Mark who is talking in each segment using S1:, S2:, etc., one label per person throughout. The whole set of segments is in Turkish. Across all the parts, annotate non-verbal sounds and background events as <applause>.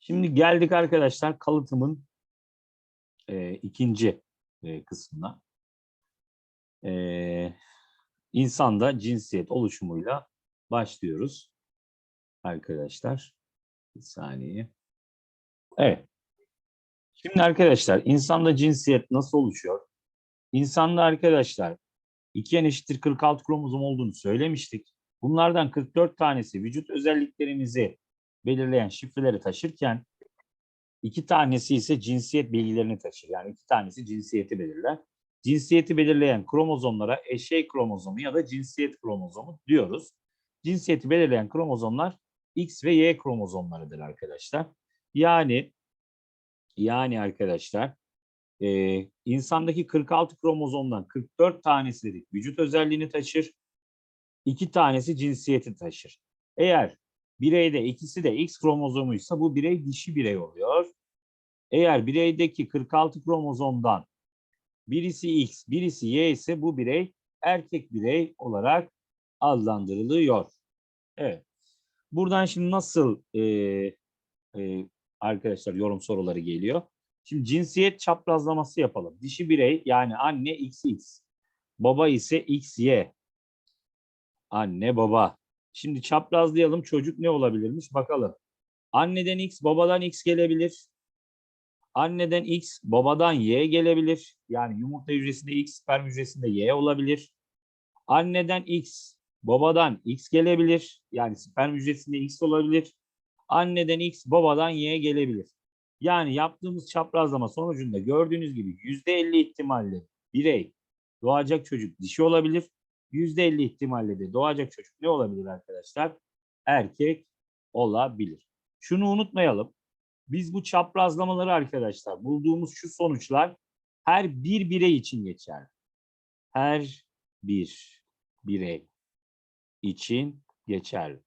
S1: Şimdi geldik arkadaşlar kalıtımın e, ikinci e, kısmına. E, insanda cinsiyet oluşumuyla başlıyoruz arkadaşlar. Bir saniye. Evet. Şimdi arkadaşlar insanda cinsiyet nasıl oluşuyor? İnsanda arkadaşlar 2 n eşittir 46 kromozom olduğunu söylemiştik. Bunlardan 44 tanesi vücut özelliklerimizi belirleyen şifreleri taşırken iki tanesi ise cinsiyet bilgilerini taşır. Yani iki tanesi cinsiyeti belirler. Cinsiyeti belirleyen kromozomlara eşey kromozomu ya da cinsiyet kromozomu diyoruz. Cinsiyeti belirleyen kromozomlar X ve Y kromozomlarıdır arkadaşlar. Yani yani arkadaşlar e, insandaki 46 kromozomdan 44 tanesi dedik vücut özelliğini taşır. iki tanesi cinsiyeti taşır. Eğer bireyde ikisi de X kromozomuysa bu birey dişi birey oluyor. Eğer bireydeki 46 kromozomdan birisi X, birisi Y ise bu birey erkek birey olarak adlandırılıyor. Evet. Buradan şimdi nasıl e, e, arkadaşlar yorum soruları geliyor? Şimdi cinsiyet çaprazlaması yapalım. Dişi birey yani anne XX, baba ise XY. Anne baba. Şimdi çaprazlayalım çocuk ne olabilirmiş bakalım. Anneden X, babadan X gelebilir. Anneden X, babadan Y gelebilir. Yani yumurta hücresinde X, sperm hücresinde Y olabilir. Anneden X, babadan X gelebilir. Yani sperm hücresinde X olabilir. Anneden X, babadan Y gelebilir. Yani yaptığımız çaprazlama sonucunda gördüğünüz gibi %50 ihtimalle birey doğacak çocuk dişi olabilir. %50 ihtimalle de doğacak çocuk ne olabilir arkadaşlar? Erkek olabilir. Şunu unutmayalım. Biz bu çaprazlamaları arkadaşlar bulduğumuz şu sonuçlar her bir birey için geçer. Her bir birey için geçerli.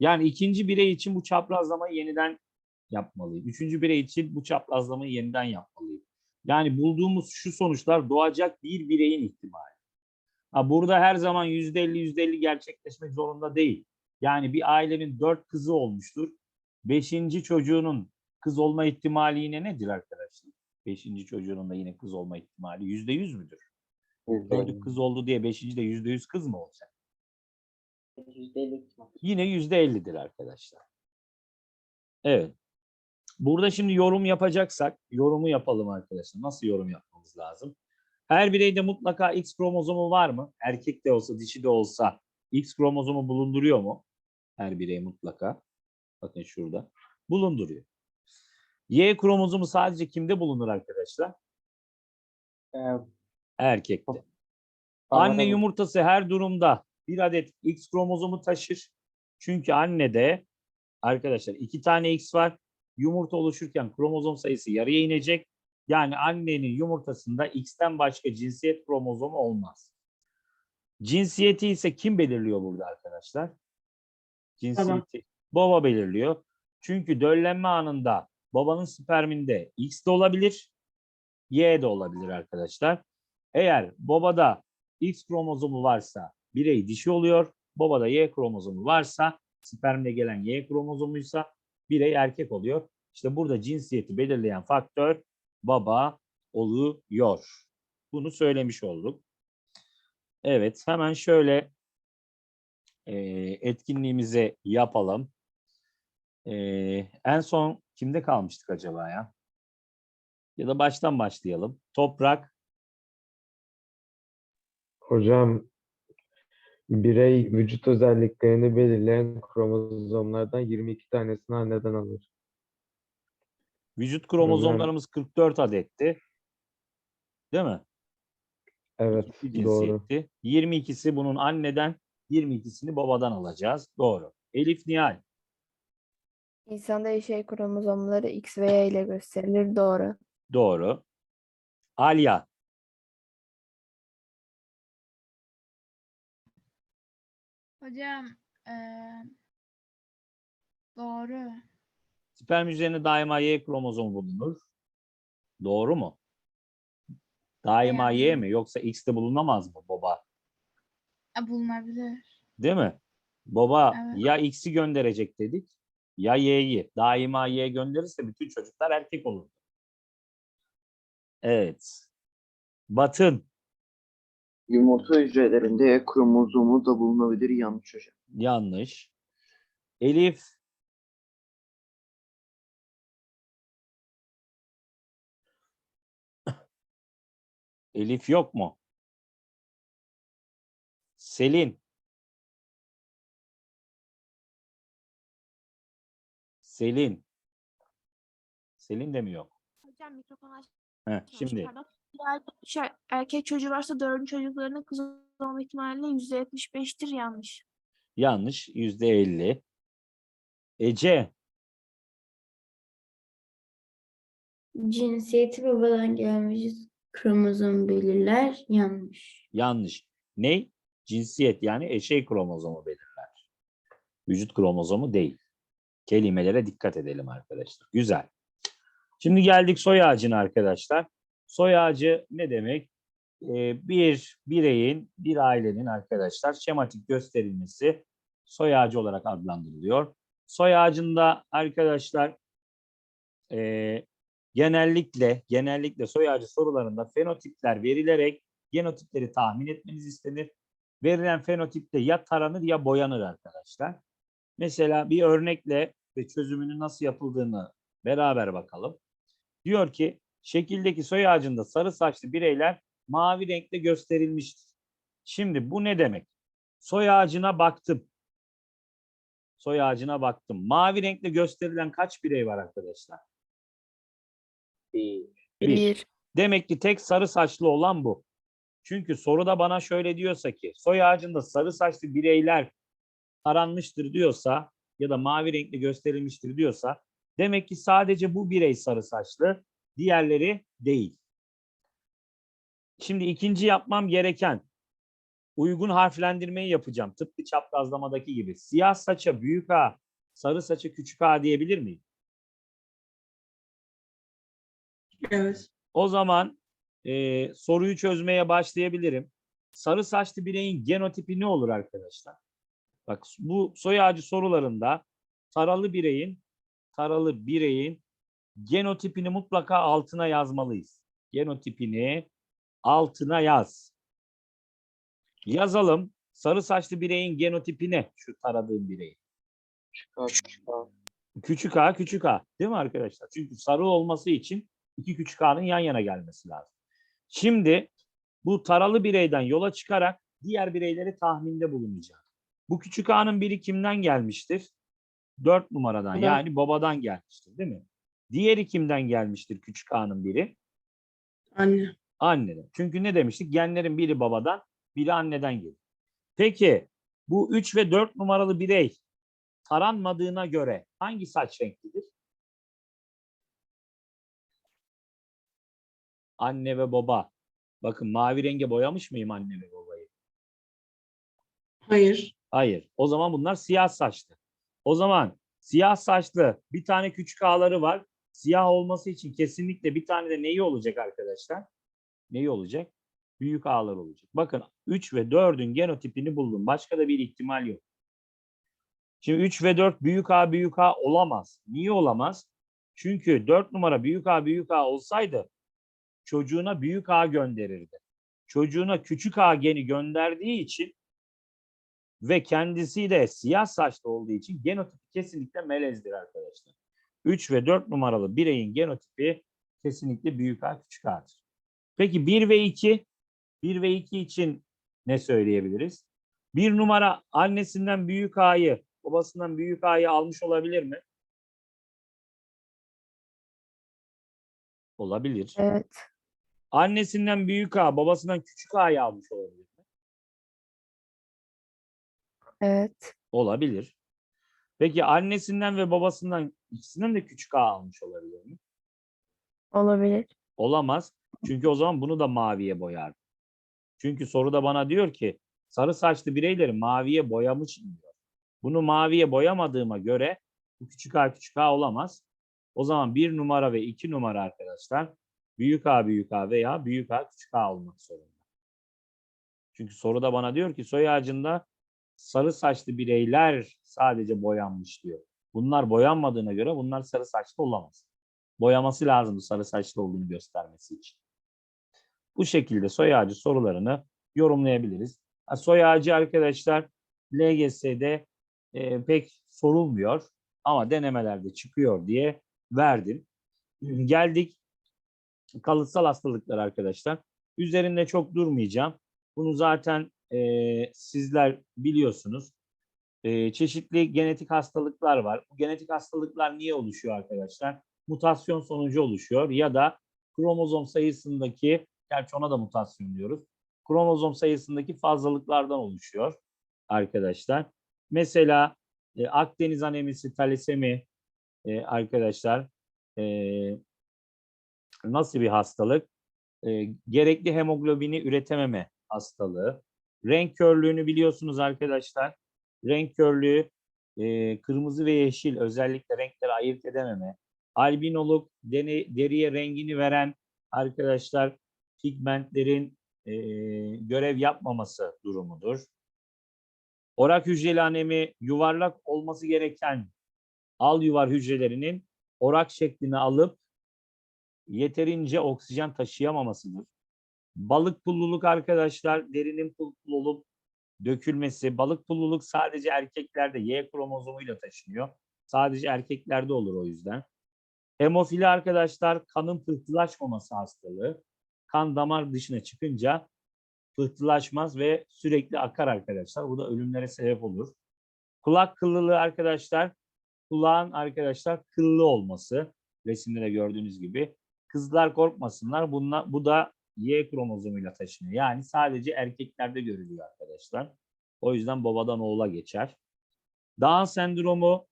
S1: Yani ikinci birey için bu çaprazlamayı yeniden yapmalıyım. Üçüncü birey için bu çaprazlamayı yeniden yapmalıyım. Yani bulduğumuz şu sonuçlar doğacak bir bireyin ihtimali. Ha, burada her zaman yüzde elli yüzde elli gerçekleşmek zorunda değil. Yani bir ailenin dört kızı olmuştur. Beşinci çocuğunun kız olma ihtimali yine nedir arkadaşlar? Beşinci çocuğunun da yine kız olma ihtimali yüzde yüz müdür? Dördü kız oldu diye beşinci de yüzde yüz kız mı olacak?
S2: %50 ihtimal.
S1: Yine yüzde ellidir arkadaşlar. Evet. Burada şimdi yorum yapacaksak yorumu yapalım arkadaşlar. Nasıl yorum yapmamız lazım? Her bireyde mutlaka X kromozomu var mı? Erkek de olsa, dişi de olsa X kromozomu bulunduruyor mu? Her birey mutlaka. Bakın şurada. Bulunduruyor. Y kromozomu sadece kimde bulunur arkadaşlar?
S2: Ee,
S1: Erkekte. Anne yumurtası her durumda bir adet X kromozomu taşır. Çünkü annede arkadaşlar iki tane X var. Yumurta oluşurken kromozom sayısı yarıya inecek. Yani annenin yumurtasında X'ten başka cinsiyet kromozomu olmaz. Cinsiyeti ise kim belirliyor burada arkadaşlar? Cinsiyeti baba belirliyor. Çünkü döllenme anında babanın sperminde X de olabilir, Y de olabilir arkadaşlar. Eğer babada X kromozomu varsa birey dişi oluyor. Babada Y kromozomu varsa spermde gelen Y kromozomuysa birey erkek oluyor. İşte burada cinsiyeti belirleyen faktör baba oluyor. Bunu söylemiş olduk. Evet hemen şöyle e, etkinliğimizi yapalım. E, en son kimde kalmıştık acaba ya? Ya da baştan başlayalım. Toprak,
S3: Hocam birey vücut özelliklerini belirleyen kromozomlardan 22 tanesini anneden alır.
S1: Vücut kromozomlarımız 44 adetti. Değil mi?
S3: Evet,
S1: İki
S3: doğru.
S1: cinsiyetti. 22'si bunun anneden, 22'sini babadan alacağız. Doğru. Elif Nihal.
S4: İnsanda eşey kromozomları X ve Y ile gösterilir. Doğru.
S1: Doğru. Alya.
S5: Hocam eee, doğru.
S1: Sperm üzerine daima Y kromozomu bulunur. Doğru mu? Daima Y
S5: Yani.
S1: mi? Yoksa X'te bulunamaz mı baba?
S5: E, bulunabilir.
S1: Değil mi? Baba
S5: Evet.
S1: ya X'i gönderecek dedik Ya Y'yi. Daima Y gönderirse bütün çocuklar erkek olur. Evet. Batın.
S6: Yumurta hücrelerinde kromozomu da bulunabilir yanlış hocam.
S1: Yanlış. Elif. Elif yok mu? Selin. Selin. Selin de mi yok?
S7: Hocam mikrofon aç.
S1: Heh, şimdi.
S7: Diğer şey, erkek çocuğu varsa dördüncü çocuklarının kız olma ihtimali yüzde yetmiş beştir yanlış.
S1: yanlış. Yüzde elli. Ece.
S8: Cinsiyeti babadan gelmiş kromozom belirler. Yanlış.
S1: Yanlış. Ne? Cinsiyet yani eşey kromozomu belirler. Vücut kromozomu değil. Kelimelere dikkat edelim arkadaşlar. Güzel. Şimdi geldik soy ağacına arkadaşlar. Soy ağacı ne demek? Ee, bir bireyin, bir ailenin arkadaşlar şematik gösterilmesi soy ağacı olarak adlandırılıyor. Soy ağacında arkadaşlar ee, genellikle genellikle soy ağacı sorularında fenotipler verilerek genotipleri tahmin etmeniz istenir. Verilen fenotipte ya taranır ya boyanır arkadaşlar. Mesela bir örnekle ve çözümünün nasıl yapıldığını beraber bakalım. Diyor ki şekildeki soy ağacında sarı saçlı bireyler mavi renkte gösterilmiştir. Şimdi bu ne demek? Soy ağacına baktım. Soy ağacına baktım. Mavi renkte gösterilen kaç birey var arkadaşlar?
S2: Bir.
S1: Bir. Demek ki tek sarı saçlı olan bu. Çünkü soruda bana şöyle diyorsa ki soy ağacında sarı saçlı bireyler taranmıştır diyorsa ya da mavi renkli gösterilmiştir diyorsa demek ki sadece bu birey sarı saçlı, diğerleri değil. Şimdi ikinci yapmam gereken uygun harflendirmeyi yapacağım. Tıpkı çaprazlamadaki gibi. Siyah saça büyük A, sarı saça küçük A diyebilir miyim?
S9: Evet.
S1: O zaman e, soruyu çözmeye başlayabilirim. Sarı saçlı bireyin genotipi ne olur arkadaşlar? Bak bu soy ağacı sorularında taralı bireyin taralı bireyin genotipini mutlaka altına yazmalıyız. Genotipini altına yaz. Yazalım. Sarı saçlı bireyin genotipi ne? Şu taradığım bireyin.
S6: Çıkar çıkar.
S1: Küçük a küçük a değil mi arkadaşlar? Çünkü sarı olması için iki küçük a'nın yan yana gelmesi lazım. Şimdi bu taralı bireyden yola çıkarak diğer bireyleri tahminde bulunacağım. Bu küçük a'nın biri kimden gelmiştir? Dört numaradan
S2: Baba.
S1: yani babadan gelmiştir değil mi? Diğeri kimden gelmiştir küçük a'nın biri?
S9: Anne.
S1: Anneden. Çünkü ne demiştik? Genlerin biri babadan, biri anneden gelir. Peki bu 3 ve 4 numaralı birey taranmadığına göre hangi saç renklidir? Anne ve baba. Bakın mavi renge boyamış mıyım anne ve babayı?
S9: Hayır.
S1: Hayır. O zaman bunlar siyah saçlı. O zaman siyah saçlı bir tane küçük ağları var. Siyah olması için kesinlikle bir tane de neyi olacak arkadaşlar? Neyi olacak? Büyük ağlar olacak. Bakın 3 ve 4'ün genotipini buldum. Başka da bir ihtimal yok. Şimdi 3 ve 4 büyük A büyük A olamaz. Niye olamaz? Çünkü 4 numara büyük A büyük A olsaydı çocuğuna büyük A gönderirdi. Çocuğuna küçük A geni gönderdiği için ve kendisi de siyah saçlı olduğu için genotipi kesinlikle melezdir arkadaşlar. 3 ve 4 numaralı bireyin genotipi kesinlikle büyük A küçük A'dır. Peki 1 ve 2 1 ve 2 için ne söyleyebiliriz? Bir numara annesinden büyük A'yı, babasından büyük A'yı almış olabilir mi? Olabilir.
S4: Evet.
S1: Annesinden büyük A, babasından küçük A'yı almış olabilir mi?
S4: Evet.
S1: Olabilir. Peki annesinden ve babasından ikisinden de küçük A almış olabilir mi?
S4: Olabilir.
S1: Olamaz. Çünkü o zaman bunu da maviye boyar. Çünkü soruda bana diyor ki sarı saçlı bireyleri maviye boyamışım diyor. Bunu maviye boyamadığıma göre bu küçük A küçük A olamaz. O zaman bir numara ve iki numara arkadaşlar büyük A büyük A veya büyük A küçük A olmak zorunda. Çünkü soruda bana diyor ki soy ağacında sarı saçlı bireyler sadece boyanmış diyor. Bunlar boyanmadığına göre bunlar sarı saçlı olamaz. Boyaması lazım sarı saçlı olduğunu göstermesi için. Bu şekilde soy ağacı sorularını yorumlayabiliriz. Soy ağacı arkadaşlar LGS'de e, pek sorulmuyor ama denemelerde çıkıyor diye verdim. Geldik kalıtsal hastalıklar arkadaşlar. Üzerinde çok durmayacağım. Bunu zaten e, sizler biliyorsunuz. E, çeşitli genetik hastalıklar var. Bu genetik hastalıklar niye oluşuyor arkadaşlar? Mutasyon sonucu oluşuyor ya da kromozom sayısındaki, gerçi ona da mutasyon diyoruz. Kromozom sayısındaki fazlalıklardan oluşuyor arkadaşlar. Mesela e, Akdeniz anemisi, talasemi e, arkadaşlar e, nasıl bir hastalık? E, gerekli hemoglobini üretememe hastalığı. Renk körlüğünü biliyorsunuz arkadaşlar. Renk körlüğü e, kırmızı ve yeşil özellikle renkleri ayırt edememe. Albinoluk deni, deriye rengini veren arkadaşlar pigmentlerin e, görev yapmaması durumudur. Orak hücreli anemi yuvarlak olması gereken al yuvar hücrelerinin orak şeklini alıp yeterince oksijen taşıyamamasıdır. Balık pulluluk arkadaşlar derinin pul olup dökülmesi. Balık pulluluk sadece erkeklerde Y kromozomuyla taşınıyor. Sadece erkeklerde olur o yüzden. Hemofili arkadaşlar kanın pıhtılaşmaması hastalığı. Kan damar dışına çıkınca pıhtılaşmaz ve sürekli akar arkadaşlar. Bu da ölümlere sebep olur. Kulak kıllılığı arkadaşlar, kulağın arkadaşlar kıllı olması. Resimde de gördüğünüz gibi. Kızlar korkmasınlar. Bunlar, bu da Y kromozomuyla taşınıyor. Yani sadece erkeklerde görülüyor arkadaşlar. O yüzden babadan oğula geçer. Down sendromu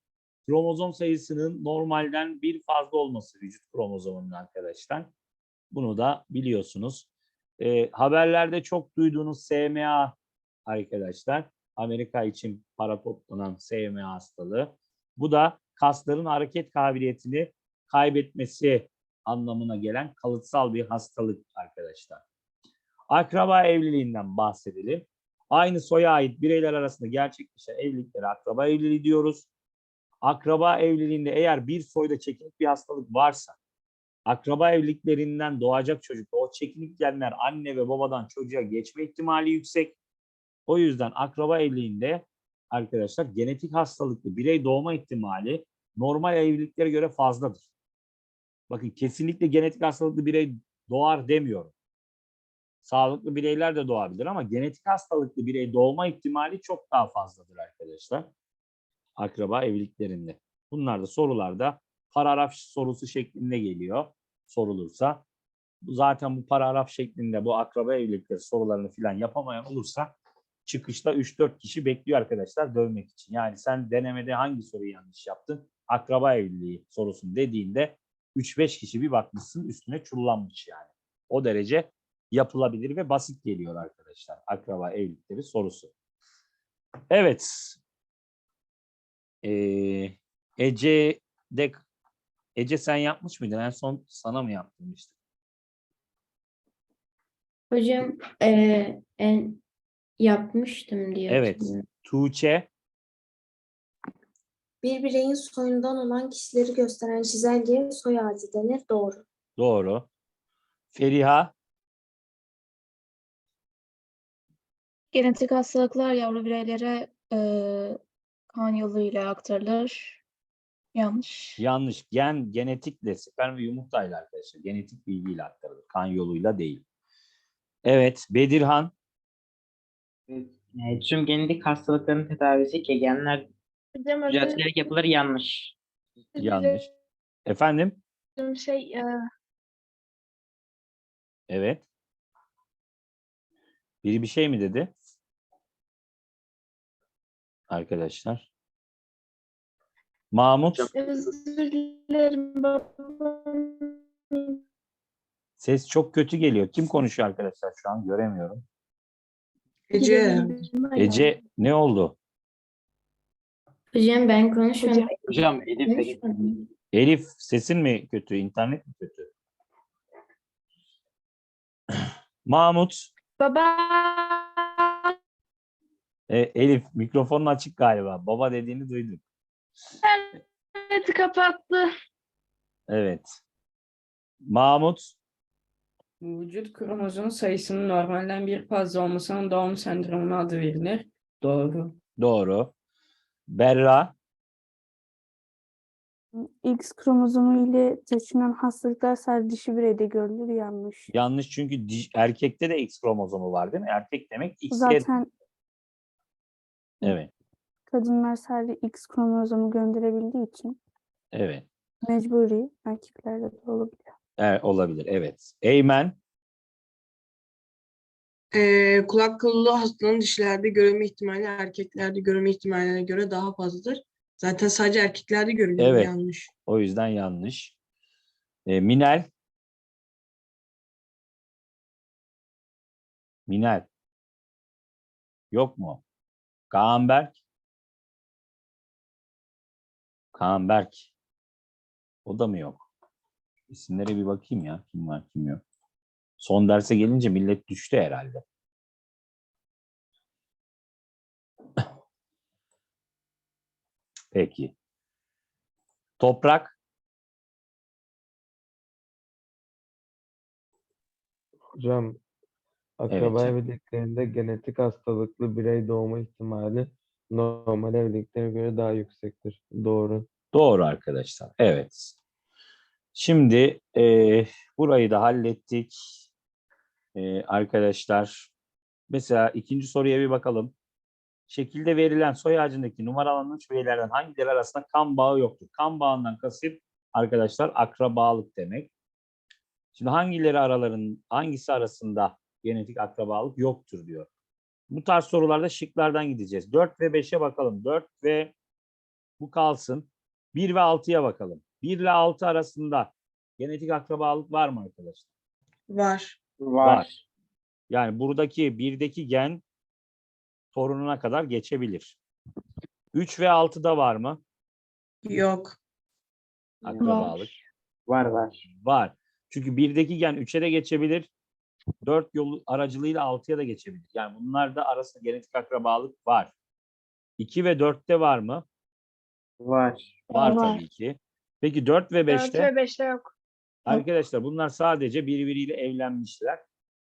S1: kromozom sayısının normalden bir fazla olması vücut kromozomunun arkadaşlar. Bunu da biliyorsunuz. E, haberlerde çok duyduğunuz SMA arkadaşlar. Amerika için para toplanan SMA hastalığı. Bu da kasların hareket kabiliyetini kaybetmesi anlamına gelen kalıtsal bir hastalık arkadaşlar. Akraba evliliğinden bahsedelim. Aynı soya ait bireyler arasında gerçekleşen evliliklere akraba evliliği diyoruz. Akraba evliliğinde eğer bir soyda çekinik bir hastalık varsa akraba evliliklerinden doğacak çocuk o çekinik genler anne ve babadan çocuğa geçme ihtimali yüksek. O yüzden akraba evliliğinde arkadaşlar genetik hastalıklı birey doğma ihtimali normal evliliklere göre fazladır. Bakın kesinlikle genetik hastalıklı birey doğar demiyorum. Sağlıklı bireyler de doğabilir ama genetik hastalıklı birey doğma ihtimali çok daha fazladır arkadaşlar. Akraba evliliklerinde. Bunlar da sorularda paragraf sorusu şeklinde geliyor sorulursa. Zaten bu paragraf şeklinde bu akraba evlilikleri sorularını filan yapamayan olursa çıkışta 3-4 kişi bekliyor arkadaşlar dövmek için. Yani sen denemede hangi soruyu yanlış yaptın? Akraba evliliği sorusunu dediğinde 3-5 kişi bir bakmışsın üstüne çullanmış yani. O derece yapılabilir ve basit geliyor arkadaşlar akraba evlilikleri sorusu. Evet. Ee, Ece de Ece sen yapmış mıydın? En son sana mı yaptım işte?
S8: Hocam eee, en yapmıştım diye
S1: Evet. Tuğçe,
S10: Bir bireyin soyundan olan kişileri gösteren çizelgeye soy ağacı denir. Doğru.
S1: doğru. Feriha,
S5: Genetik hastalıklar yavru bireylere eee, kan yoluyla aktarılır. Yanlış.
S1: yanlış. Gen, genetikle, sperm ve yumurtayla arkadaşlar. Genetik bilgiyle aktarılır. Kan yoluyla değil. Evet, Bedirhan,
S2: E, tüm genetik hastalıkların tedavisi kegenler
S7: Hocam özür
S2: düzeltilerek yapılır yanlış.
S1: yanlış. Efendim?
S7: Şey, e,
S1: Evet. Biri bir şey mi dedi? Arkadaşlar. Mahmut,
S7: özür dilerim. babam-
S1: ses çok kötü geliyor. Kim konuşuyor arkadaşlar şu an? Göremiyorum.
S9: Ece.
S1: Ece ne oldu?
S8: Hocam ben konuşmadım.
S2: Hocam Elif Elif.
S8: Konuşmadım.
S1: Elif sesin mi kötü? İnternet mi kötü? <clears throat> Mahmut,
S7: Baba.
S1: e, Elif mikrofonun açık galiba. Baba dediğini duydum.
S7: Evet kapattı.
S1: Evet. Mahmut.
S9: Vücut kromozom sayısının normalden bir fazla olmasına Down sendromu adı verilir. Doğru.
S1: Doğru. Berra.
S7: X kromozomu ile taşınan hastalıklar sadece dişi bireyde görülür yanlış.
S1: Yanlış çünkü di- erkekte de X kromozomu var değil mi? Erkek demek X.
S7: Zaten
S1: Evet.
S7: kadınlar sadece X kromozomu gönderebildiği için
S1: Evet.
S7: mecburi erkeklerde de olabilir.
S1: E, olabilir. Evet. Eymen.
S9: Ee, kulak kıllığı hastalığın dişilerde görülme ihtimali erkeklerde görülme ihtimaline göre daha fazladır. Zaten sadece erkeklerde görülüyor
S1: Evet.
S9: yanlış.
S1: O yüzden yanlış. E, Minel. Minel. Yok mu? Kaanberk. Kaanberk. O da mı yok? İsimlere bir bakayım ya. Kim var kim yok. Son derse gelince millet düştü herhalde. Peki. Toprak.
S3: Hocam akraba evliliklerinde genetik hastalıklı birey doğma ihtimali normal evliliklere göre daha yüksektir. Doğru.
S1: Doğru arkadaşlar. Evet. Şimdi eee, burayı da hallettik. Eee, arkadaşlar mesela ikinci soruya bir bakalım. Şekilde verilen soy ağacındaki numaralanmış üyelerden hangileri arasında kan bağı yoktur? Kan bağından kasıt arkadaşlar akrabalık demek. Şimdi hangileri araların hangisi arasında genetik akrabalık yoktur diyor. Bu tarz sorularda şıklardan gideceğiz. 4 ve 5'e bakalım. 4 ve bu kalsın. 1 ve 6'ya bakalım. 1 ile 6 arasında genetik akrabalık var mı arkadaşlar?
S9: Var.
S1: Var. Yani buradaki birdeki gen torununa kadar geçebilir. 3 ve 6'da var mı
S9: Yok.
S1: akrabalık?
S2: Var var.
S1: Var. Çünkü birdeki gen 3'e de geçebilir. 4 yolu aracılığıyla 6'ya da geçebilir. Yani bunlarda arasında genetik akrabalık var. 2 ve 4'te var mı?
S2: Var.
S1: Var,
S7: Var.
S1: tabii ki. Peki 4 ve 5'te?
S7: 5'te yok.
S1: Arkadaşlar bunlar sadece birbiriyle evlenmişler.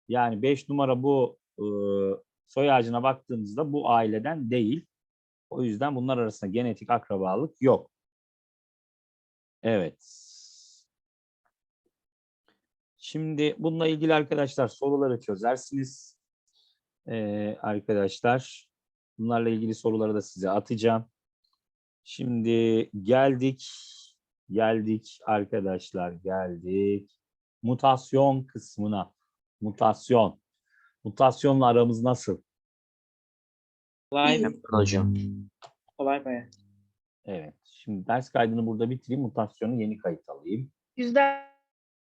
S1: Yani 5 numara bu e, soy ağacına baktığımızda bu aileden değil. O yüzden bunlar arasında genetik akrabalık yok. Evet. Şimdi bununla ilgili arkadaşlar soruları çözersiniz. Ee, arkadaşlar bunlarla ilgili soruları da size atacağım. Şimdi geldik geldik arkadaşlar geldik. Mutasyon kısmına. Mutasyon. Mutasyonla aramız nasıl?
S2: Kolay.
S6: Hocam.
S2: Kolay baya.
S1: evet. Şimdi ders kaydını burada bitireyim. Mutasyonu yeni kayıt alayım.
S7: Yüzde